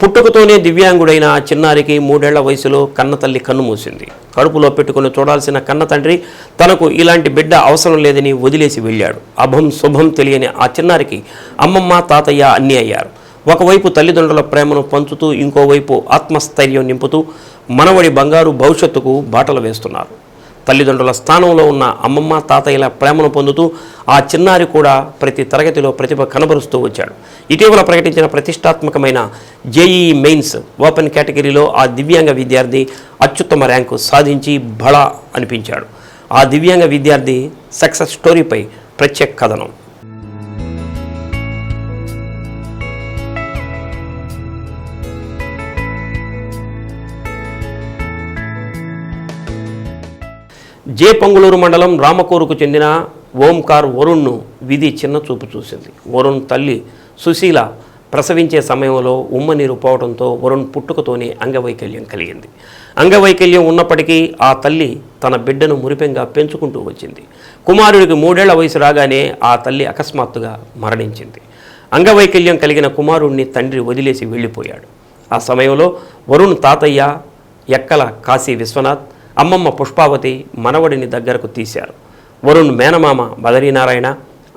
పుట్టుకతోనే దివ్యాంగుడైన ఆ చిన్నారికి మూడేళ్ళ వయసులో కన్నతల్లి కన్ను మూసింది. కడుపులో పెట్టుకుని చూడాల్సిన కన్న తండ్రి తనకు ఇలాంటి బిడ్డ అవసరం లేదని వదిలేసి వెళ్ళాడు. అభం శుభం తెలియని ఆ చిన్నారికి అమ్మమ్మ తాతయ్య అన్నీ అయ్యారు. ఒకవైపు తల్లిదండ్రుల ప్రేమను పంచుతూ ఇంకోవైపు ఆత్మస్థైర్యం నింపుతూ మనవడి బంగారు భవిష్యత్తుకు బాటలు వేస్తున్నారు. తల్లిదండ్రుల స్థానంలో ఉన్న అమ్మమ్మ తాతయ్యల ప్రేమను పొందుతూ ఆ చిన్నారి కూడా ప్రతి తరగతిలో ప్రతిభ కనబరుస్తూ వచ్చాడు. ఇటీవల ప్రకటించిన ప్రతిష్టాత్మకమైన జేఈఈ మెయిన్స్ ఓపెన్ కేటగిరీలో ఆ దివ్యాంగ విద్యార్థి అత్యుత్తమ ర్యాంకు సాధించి బళ అనిపించాడు. ఆ దివ్యాంగ విద్యార్థి సక్సెస్ స్టోరీపై ప్రత్యేక కథనం. జే పొంగులూరు మండలం రామకూరుకు చెందిన ఓంకార్ వరుణ్ను విధి చిన్న చూపు చూసింది. వరుణ్ తల్లి సుశీల ప్రసవించే సమయంలో ఉమ్మనీరు పోవడంతో వరుణ్ పుట్టుకతోనే అంగవైకల్యం కలిగింది. అంగవైకల్యం ఉన్నప్పటికీ ఆ తల్లి తన బిడ్డను మురిపెంగా పెంచుకుంటూ వచ్చింది. కుమారుడికి మూడేళ్ళ వయసు రాగానే ఆ తల్లి అకస్మాత్తుగా మరణించింది. అంగవైకల్యం కలిగిన కుమారుణ్ణి తండ్రి వదిలేసి వెళ్ళిపోయాడు. ఆ సమయంలో వరుణ్ తాతయ్య ఎక్కల కాశీ విశ్వనాథ్ అమ్మమ్మ పుష్పావతి మనవడిని దగ్గరకు తీశారు. వరుణ్ మేనమామ బదరీనారాయణ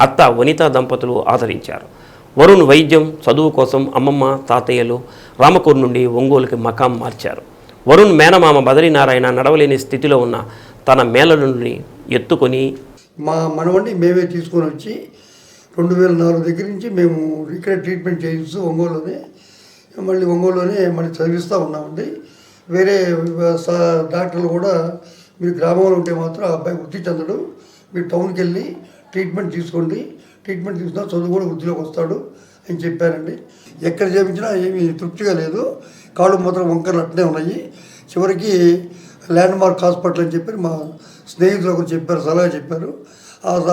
అత్త వనితా దంపతులు ఆదరించారు. వరుణ్ వైద్యం చదువు కోసం అమ్మమ్మ తాతయ్యలు రామకూరు నుండి ఒంగోలుకి మకాం మార్చారు. వరుణ్ మేనమామ బదరీనారాయణ నడవలేని స్థితిలో ఉన్న తన మేనలుని ఎత్తుకొని మా మనవడిని మేమే తీసుకొని వచ్చి రెండు వేల నాలుగు దగ్గర నుంచి మేము ఇక్కడ ట్రీట్మెంట్ చేయిస్తూ ఒంగోలులోనే మళ్ళీ ఒంగోలులోనే మళ్ళీ చదివిస్తూ ఉన్నామండి. వేరే డాక్టర్లు కూడా మీరు గ్రామంలో ఉంటే మాత్రం ఆ అబ్బాయి వృద్ధి చెందడు. మీరు టౌన్కి వెళ్ళి ట్రీట్మెంట్ తీసుకోండి. ట్రీట్మెంట్ తీసుకున్నా చదువు కూడా వృద్ధిలోకి వస్తాడు అని చెప్పారండి. ఎక్కడ చేయించినా ఏమీ తృప్తిగా లేదు. కాళ్ళు మాత్రం వంకరలు అట్నే ఉన్నాయి. చివరికి ల్యాండ్ మార్క్ హాస్పిటల్ అని చెప్పి మా స్నేహితులు ఒకరు చెప్పారు సలహా చెప్పారు.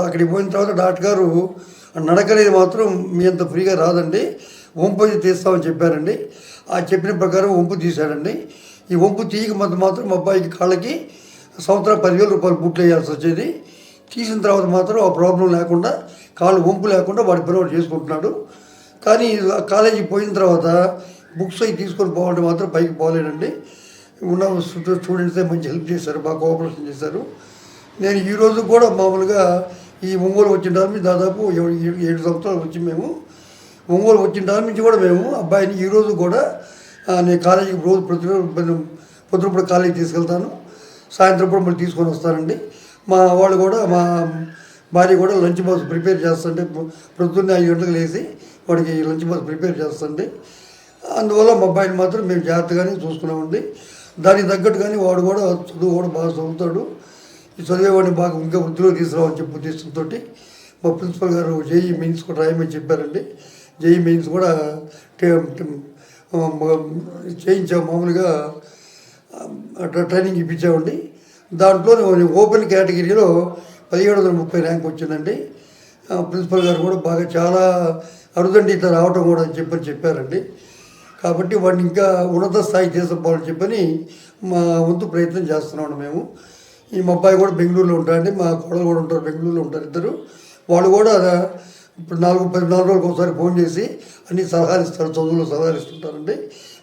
అక్కడికి పోయిన తర్వాత డాక్టర్ గారు నడకలేదు మాత్రం మీ అంత ఫ్రీగా రాదండి. వంపు తీస్తామని చెప్పారండి. ఆ చెప్పిన ప్రకారం వంపు తీశాడండి. ఈ వంపు తీయక మందు మాత్రం అబ్బాయికి కాళ్ళకి సంవత్సరం పదివేల రూపాయలు బుట్లు వేయాల్సి వచ్చేది. తీసిన తర్వాత మాత్రం ఆ ప్రాబ్లం లేకుండా కాళ్ళు వంపు లేకుండా వాడి పని వాడు చేసుకుంటున్నాడు. కానీ ఆ కాలేజీ పోయిన తర్వాత బుక్స్ అవి తీసుకొని పోవాలంటే మాత్రం పైకి పోలేనండి. ఉన్న స్టూ- స్టూడెంట్సే మంచి హెల్ప్ చేశారు బాగా కోఆపరేషన్ చేశారు. నేను ఈరోజు కూడా మామూలుగా ఈ ఒంగోలు వచ్చిన టైం దాదాపు ఏడు ఏడు- సంవత్సరాలు వచ్చి మేము ఒంగోలు వచ్చిన టైం నుంచి కూడా మేము అబ్బాయిని ఈరోజు కూడా నేను కాలేజీకి రోజు ప్రతి పొద్దునప్పుడు కాలేజీకి కాలేజీ తీసుకెళ్తాను. సాయంత్రం కూడా మళ్ళీ తీసుకొని వస్తానండి. మా వాళ్ళు కూడా మా భార్య కూడా లంచ్ బాక్స్ ప్రిపేర్ చేస్తుంటే ప్రొద్దున్నే ఐదు గంటలకు లేచి వాడికి లంచ్ బాక్స్ ప్రిపేర్ చేస్తుంటే అందువల్ల మా అబ్బాయిని మాత్రం మేము జాగ్రత్తగానే చూసుకున్నామండి. దానికి తగ్గట్టుగానే వాడు కూడా చదువు కూడా బాగా చదువుతాడు. ఈ చదివేవాడిని బాగా ఇంకా వృద్ధిలో తీసుకురావని చెప్పి ఉద్దేశంతో మా ప్రిన్సిపల్ గారు జేఈ మెయిన్స్ కూడా రాయమని చెప్పారండి. జేఈ మెయిన్స్ కూడా చేయించాం మామూలుగా ట్రైనింగ్ ఇప్పించామండి. దాంట్లో ఓపెన్ కేటగిరీలో పదిహేడు వందల ముప్పై ర్యాంక్ వచ్చిందండి. ప్రిన్సిపల్ గారు కూడా బాగా చాలా అరుదండి ఇట్లా రావటం కూడా అని చెప్పని చెప్పారండి. కాబట్టి వాడిని ఇంకా ఉన్నత స్థాయి తీసుకుపోవాలని చెప్పని మా వంతు ప్రయత్నం చేస్తున్నాం మేము. ఈ మా అబ్బాయి కూడా బెంగళూరులో ఉంటారండి మా కోడలు కూడా ఉంటారు బెంగళూరులో ఉంటారు ఇద్దరు. వాళ్ళు కూడా ఇప్పుడు నాలుగు పది నాలుగు రోజులకు ఒకసారి ఫోన్ చేసి అన్ని సలహాలు ఇస్తారు చదువులో సలహాలు ఇస్తుంటారండి.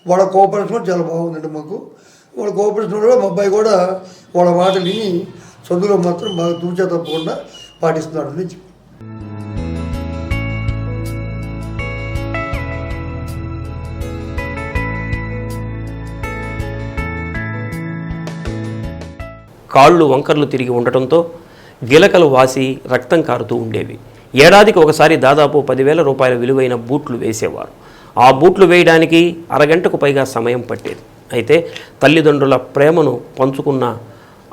వాళ్ళ కోఆపరేషన్ కూడా చాలా బాగుందండి మాకు. వాళ్ళ కోఆపరేషన్ కూడా మా అబ్బాయి కూడా వాళ్ళ మాట విని చదువులో మాత్రం బాగా తూచా తప్పకుండా పాటిస్తున్నాడు అని చెప్పి. కాళ్ళు వంకర్లు తిరిగి ఉండటంతో గిలకలు వాసి రక్తం కారుతూ ఉండేవి. ఏడాదికి ఒకసారి దాదాపు పదివేల రూపాయల విలువైన బూట్లు వేసేవారు. ఆ బూట్లు వేయడానికి అరగంటకు పైగా సమయం పట్టేది. అయితే తల్లిదండ్రుల ప్రేమను పంచుకున్న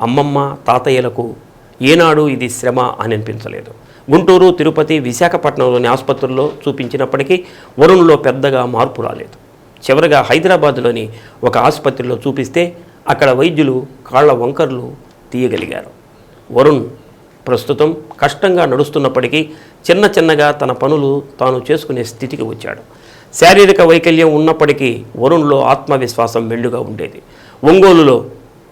అమ్మమ్మ తాతయ్యలకు ఏనాడు ఇది శ్రమ అని అనిపించలేదు. గుంటూరు తిరుపతి విశాఖపట్నంలోని ఆసుపత్రుల్లో చూపించినప్పటికీ వరుణ్లో పెద్దగా మార్పు రాలేదు. చివరగా హైదరాబాద్లోని ఒక ఆసుపత్రిలో చూపిస్తే అక్కడ వైద్యులు కాళ్ళ వంకర్లు తీయగలిగారు. వరుణ్ ప్రస్తుతం కష్టంగా నడుస్తున్నప్పటికీ చిన్న చిన్నగా తన పనులు తాను చేసుకునే స్థితికి వచ్చాడు. శారీరక వైకల్యం ఉన్నప్పటికీ వరుణ్లో ఆత్మవిశ్వాసం మెండుగా ఉండేది. ఒంగోలులో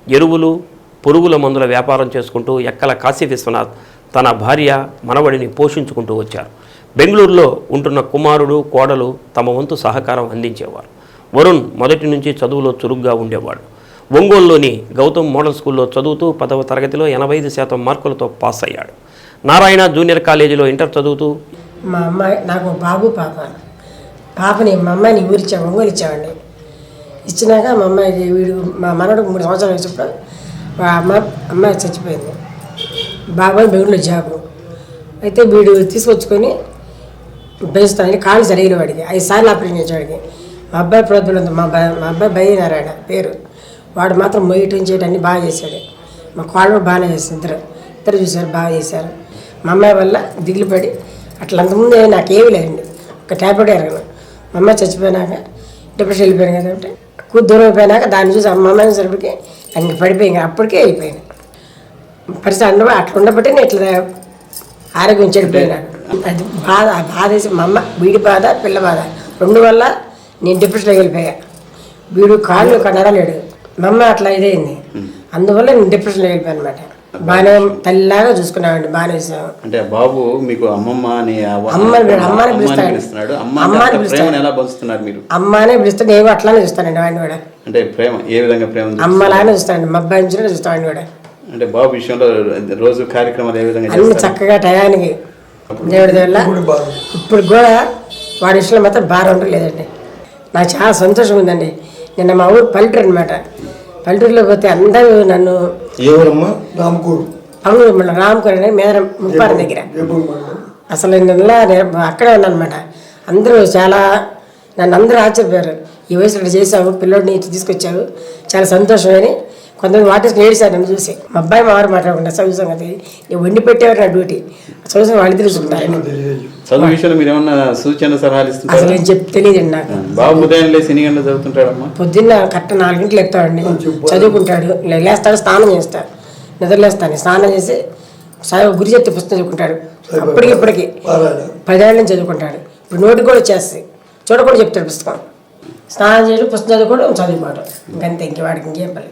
ఎరువులు పురుగుల మందుల వ్యాపారం చేసుకుంటూ ఎక్కల కాశీ విశ్వనాథ్ తన భార్య మనవడిని పోషించుకుంటూ వచ్చారు. బెంగళూరులో ఉంటున్న కుమారుడు కోడలు తమ వంతు సహకారం అందించేవారు. వరుణ్ మొదటి నుంచి చదువులో చురుగ్గా ఉండేవాడు. ఒంగోలులోని గౌతమ్ మోడల్ స్కూల్లో చదువుతూ పదవ తరగతిలో ఎనభై ఐదు శాతం మార్కులతో పాస్ అయ్యాడు. నారాయణ జూనియర్ కాలేజీలో ఇంటర్ చదువుతూ మా అమ్మాయి నాకు బాబు పాప. పాపని మా అమ్మాయిని ఊరిచ్చా ఒంగోలు ఇచ్చామండి ఇచ్చినాక మా అమ్మాయికి వీడు మా మనవడు మూడు సంవత్సరాలు వచ్చినప్పుడు మా అమ్మ అమ్మాయి చచ్చిపోయింది. బాబాయ్ బెంగళూరు జాబు. అయితే వీడు తీసుకొచ్చుకొని పెంచుతానని కాళ్ళు జరిగిన వాడికి ఐదు సార్లు ఆపరేషన్ చేసేవాడికి. మా అబ్బాయి ప్రోద్బలం మా అబ్బాయి మా అబ్బాయి బయలునారాయణ పేరు. వాడు మాత్రం మొయ్యటం చేయడాన్ని బాగా చేశాడు. మా కాళ్ళు బాగానే చేశారు ఇద్దరు ఇద్దరు చూశారు బాగా చేశారు. మా అమ్మాయి వల్ల దిగులు పడి అట్లా అంతకుముందు నాకేమీ లేదండి. ఒక ట్యాబ్లెట్ ఎరగను మా అమ్మాయి చచ్చిపోయినాక డిప్రెషన్ వెళ్ళిపోయాను కాబట్టి ఎక్కువ దూరం అయిపోయినాక దాన్ని చూసి అమ్మ అమ్మాయి సరిపడికి ఇంక పడిపోయింది అప్పటికే అయిపోయింది. పరిస్థితి అండ అట్లా ఉండబట్టి నేను ఇట్లా ఆరోగ్యం చెడిపోయినాడు అది బాధ ఆ బాధ వేసి మా అమ్మ వీడి బాధ పిల్ల బాధ రెండు వల్ల నేను డిప్రెషన్లోకి వెళ్ళిపోయా. వీడు కాళ్ళు కనడలేడు. నడలేడు మా అమ్మ అట్లా ఇదైంది. అందువల్ల నేను డిప్రెషన్లో వెళ్ళిపోయాను అనమాట బాగానే తల్లిలాగా చూసుకున్నామండి బాగానే చూసాము. అంటే బాబు మీకు అమ్మమ్మ అని అమ్మని పిలు- అమ్మని అమ్మని పిలుస్తాడు. అమ్మని. ప్రేమను ఎలా పంచుతున్నారు మీరు? అమ్మానే పిలిస్తే నేను అట్లానే చూస్తానండి వాడిని కూడా. అంటే ప్రేమ ఏ విధంగా ప్రేమ? అమ్మలానే చూస్తానండి మా అబ్బాయి నుంచి చూస్తాను కూడా. అంటే బాబు విషయంలో రోజు కార్యక్రమాలు ఏ విధంగా అన్ని చక్కగా టయానికి దేవుడి వల్ల ఇప్పుడు బాగా కూడా వాడి విషయంలో మాత్రం భారం ఉండడం లేదండి నాకు చాలా సంతోషం ఉందండి. నిన్న మా ఊరు పల్లెటూరు అనమాట పల్లెటూరులో పోతే అందరూ నన్ను ఎవరమ్మా? రామకూరు. పంగులు మన రామకూర మేదరం ముప్పారం దగ్గర. అసలు నిన్న నేను అక్కడే ఉన్నాను అనమాట అందరూ చాలా నన్ను అందరూ ఆశ్చర్యపోయారు. ఈ వయసులో చేసావు పిల్లోడిని ఇట్లా తీసుకొచ్చావు. చాలా సంతోషం అని కొంతమంది వాటేసి ఏడిశారు నన్ను చూసి మా అబ్బాయి మా వారు మాట్లాడకుండా చదువు సంగతి. నేను వండి పెట్టేవారు నా డ్యూటీ. చదువు వాళ్ళు తెలుసుకుంటారు. తెలియదు. చదువు విషయంలో మీరు ఏమన్నా సూచన సలహాలు అసలు ఇస్తుంటారా నేను చెప్పి తెలియదండి నాకు. బాబు ఉదయం లేసి ఎన్ని గంటలు చదువుతుంటాడమ్మా? పొద్దున్న కరెక్ట్ నాలుగింటికి ఎక్కుతాడండి చదువుకుంటాడు. లేస్తాడు స్నానం చేస్తాడు. నిద్రలేస్తాను స్నానం చేసి సాయి గురి చెప్తే పుస్తకం చదువుకుంటాడు. అప్పటికి ఇప్పటికి పదేళ్ళ నుంచి చదువుకుంటాడు. ఇప్పుడు నోటికి కూడా వచ్చేస్తాయి. చూడకుండా చెప్తాడు పుస్తకం. స్నానం చేయడం పుస్తకం చదువుకోవడం చదువుకోవడం. ఇంకంతే ఇంక వాడికి ఇంకేం పని.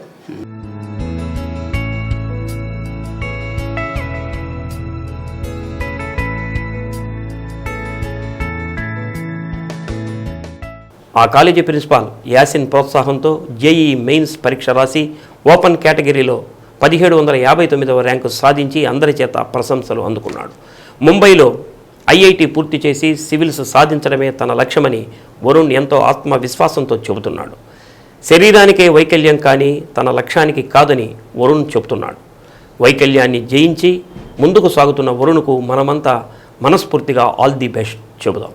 ఆ కాలేజీ ప్రిన్సిపాల్ యాసిన్ ప్రోత్సాహంతో జేఈ మెయిన్స్ పరీక్ష రాసి ఓపెన్ కేటగిరీలో పదిహేడు వందల యాభై తొమ్మిదవ ర్యాంకు సాధించి అందరి చేత ప్రశంసలు అందుకున్నాడు. ముంబైలో ఐఐటి పూర్తి చేసి సివిల్స్ సాధించడమే తన లక్ష్యమని వరుణ్ ఎంతో ఆత్మవిశ్వాసంతో చెబుతున్నాడు. శరీరానికే వైకల్యం కానీ తన లక్ష్యానికి కాదని వరుణ్ చెబుతున్నాడు. వైకల్యాన్ని జయించి ముందుకు సాగుతున్న వరుణ్కు మనమంతా మనస్ఫూర్తిగా ఆల్ ది బెస్ట్ చెబుదాం.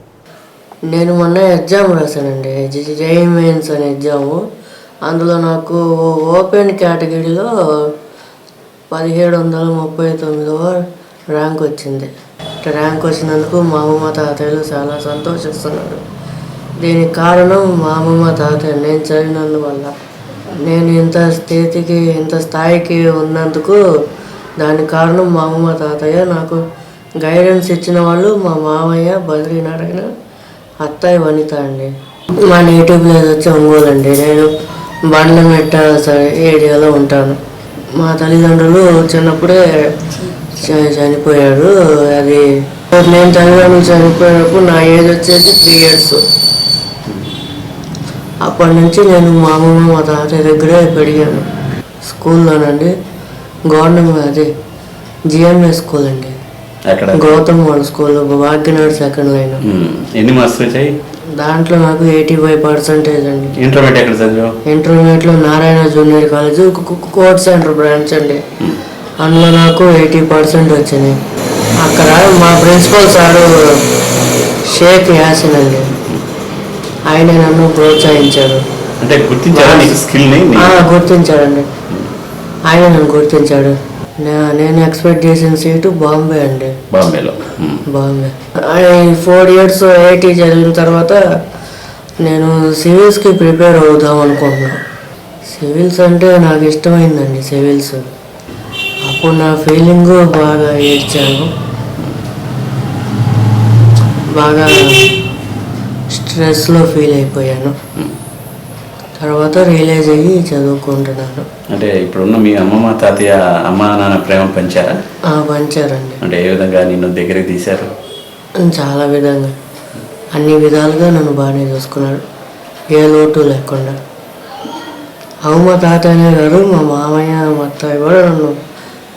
నేను మొన్న ఎగ్జామ్ రాశానండి. జై మెయిన్స్ అనే ఎగ్జాము. అందులో నాకు ఓపెన్ కేటగిరీలో పదిహేడు వందల ముప్పై తొమ్మిదవ ర్యాంక్ వచ్చింది. ర్యాంక్ వచ్చినందుకు మా అమ్మమ్మ తాతయ్యలు చాలా సంతోషిస్తున్నారు. దీనికి కారణం మా అమ్మమ్మ తాతయ్య నేను చదివినందువల్ల. నేను ఇంత స్థితికి ఇంత స్థాయికి ఉన్నందుకు దానికి కారణం మా అమ్మమ్మ తాతయ్య. నాకు గైడెన్స్ ఇచ్చిన వాళ్ళు మా మామయ్య బద్రీనారాయణ అత్తయ్య వనిత అండి మా నేటివ్ ప్లేస్ వచ్చి ఒంగోలు అండి నేను బండ్లమెట్ట ఏరియాలో ఉంటాను. మా తల్లిదండ్రులు చిన్నప్పుడే చ- చనిపోయారు. అది నేను తల్లిదండ్రులు చనిపోయినప్పుడు నా ఏజ్ వచ్చేసి త్రీ ఇయర్స్. అప్పటి నుంచి నేను మా అమ్మమ్మ మా తాతయ్య దగ్గరే పెరిగాను. స్కూల్లోనండి. గవర్నమెంట్ అది జిఎంఏ స్కూల్ అండి. ఎక్కడ గౌతమ్ వాళ్ళ స్కూల్ భాగ్యనగర్ సెకండ్ లైన్. ఎన్ని మార్క్స్ వచ్చాయి? దాంట్లో నాకు ఎయిటీ ఫైవ్ పర్సెంటేజ్ అండి. ఇంటర్మీడియట్ ఎక్కడ చదివావు? ఇంటర్మీడియట్లో Narayana junior college court centre branch అండి. అందులో నాకు ఎయిటీ పర్సెంట్ వచ్చినాయి. అక్కడ మా ప్రిన్సిపల్ సారు షేక్ యాసిన్ అండి. ఆయన నన్ను ప్రోత్సహించారు. అంటే ఆ, గుర్తించాడండి. ఆయన నన్ను గుర్తించాడు. నేను ఎక్స్పెక్ట్ చేసిన సీటు బాంబే అండి. బాంబేలో. బాగుంది ఫోర్ ఇయర్స్ ఐఐటి చదివిన తర్వాత నేను సివిల్స్కి ప్రిపేర్ అవుదాం అనుకుంటున్నా. సివిల్స్ అంటే నాకు ఇష్టమైందండి సివిల్స్. అప్పుడు నా ఫీలింగ్ బాగా ఏడ్చాను. బాగా స్ట్రెస్లో ఫీల్ అయిపోయాను. తర్వాత రియలైజ్ అయ్యి చదువుకుంటున్నాను. అంటే ఇప్పుడున్న మీ అమ్మమ్మ తాతయ్య అమ్మ నాన్న ప్రేమ పంచారా? పంచారండి. అంటే ఏ విధంగా నిన్ను దగ్గరికి తీశారు? చాలా విధంగా. అన్ని విధాలుగా నన్ను బాగానే చూసుకున్నాడు. ఏ లోటు లేకుండా. అవు మా తాతయ్య గారు మా మామయ్య మా అత్తయ్య కూడా నన్ను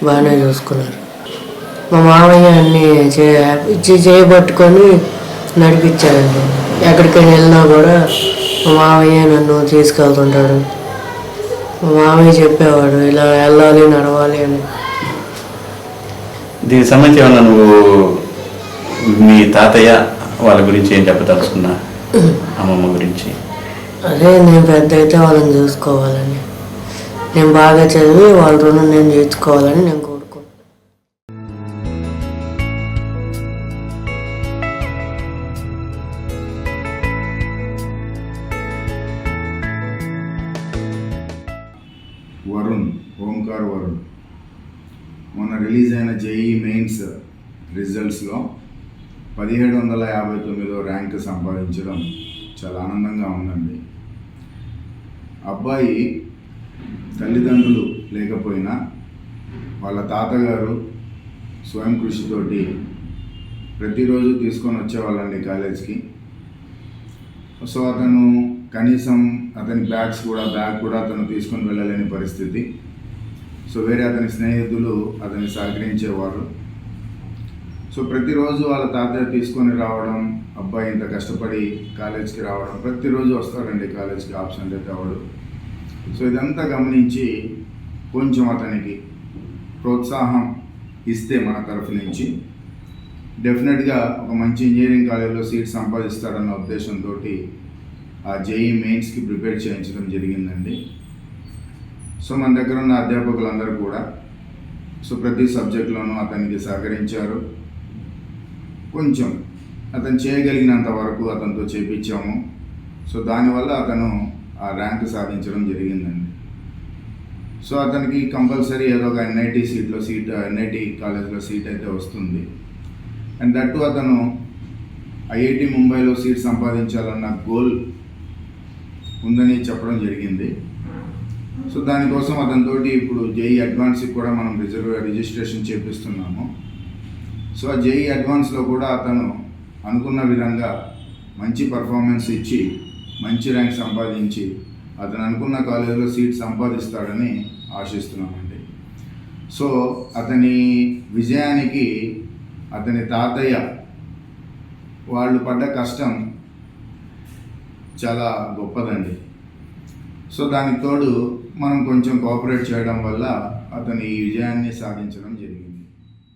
బాగానే చూసుకున్నారు. మా మామయ్య అన్ని చే ఇచ్చి చేయబట్టుకొని నడిపించాడండి. ఎక్కడికైనా వెళ్ళినా కూడా మా మామయ్య నన్ను తీసుకెళ్తుంటాడు. మామయ్య చెప్పేవాడు ఇలా వెళ్ళాలి నడవాలి అని. దీనికి సంబంధించి ఏమన్నా నువ్వు మీ తాతయ్య వాళ్ళ గురించి ఏం చెప్పదలుచుకున్నా? అమ్మమ్మ గురించి? అదే నేను పెద్ద అయితే వాళ్ళని చూసుకోవాలని. నేను బాగా చదివి వాళ్ళ రుణం నేను తీర్చుకోవాలని నేను రిలీజ్ అయిన జేఈ మెయిన్స్ రిజల్ట్స్లో పదిహేడు వందల యాభై తొమ్మిదో ర్యాంక్ సంపాదించడం చాలా ఆనందంగా ఉందండి. అబ్బాయి తల్లిదండ్రులు లేకపోయినా వాళ్ళ తాతగారు స్వయం కృషితోటి ప్రతిరోజు తీసుకొని వచ్చేవాళ్ళండి కాలేజ్కి. సో అతను కనీసం అతని బ్యాగ్స్ కూడా బ్యాగ్ కూడా అతను తీసుకొని వెళ్ళలేని పరిస్థితి. సో వేరే అతని స్నేహితులు అతన్ని సహకరించేవారు. సో ప్రతిరోజు వాళ్ళ తాతయ్య తీసుకొని రావడం అబ్బాయి ఇంత కష్టపడి కాలేజ్కి రావడం ప్రతిరోజు వస్తాడండి కాలేజ్కి ఆప్షన్ అయితే అవడు సో ఇదంతా గమనించి కొంచెం అతనికి ప్రోత్సాహం ఇస్తే మన తరఫు నుంచి. డెఫినెట్గా ఒక మంచి ఇంజనీరింగ్ కాలేజీలో సీట్ సంపాదిస్తాడన్న ఉద్దేశంతో ఆ జేఈ మెయిన్స్కి ప్రిపేర్ చేయించడం జరిగిందండి. సో మన దగ్గర ఉన్న అధ్యాపకులందరూ కూడా సో ప్రతి సబ్జెక్టులోనూ అతనికి సహకరించారు. కొంచెం అతను చేయగలిగినంత వరకు అతనితో చేపించాము. సో దానివల్ల అతను ఆ ర్యాంక్ సాధించడం జరిగిందండి. సో అతనికి కంపల్సరీ ఏదో ఒక ఎన్ఐటి సీట్లో సీట్ ఎన్ఐటి కాలేజ్లో సీట్ అయితే వస్తుంది. అండ్ దట్టు అతను ఐఐటి ముంబైలో సీట్ సంపాదించాలన్న గోల్ ఉందని చెప్పడం జరిగింది. సో దానికోసం అతనితోటి ఇప్పుడు జేఈ అడ్వాన్స్కి కూడా మనం రిజర్వ్ రిజిస్ట్రేషన్ చేపిస్తున్నాము. సో ఆ జేఈ అడ్వాన్స్లో కూడా అతను అనుకున్న విధంగా మంచి పర్ఫార్మెన్స్ ఇచ్చి మంచి ర్యాంక్ సంపాదించి అతను అనుకున్న కాలేజీలో సీట్ సంపాదిస్తాడని ఆశిస్తున్నామండి. సో అతని విజయానికి అతని తాతయ్య వాళ్ళు పడ్డ కష్టం చాలా గొప్పదండి. సో దానికి తోడు మనం కొంచెం కోఆపరేట్ చేయడం వల్ల అతను ఈ విజయాన్ని సాధించడం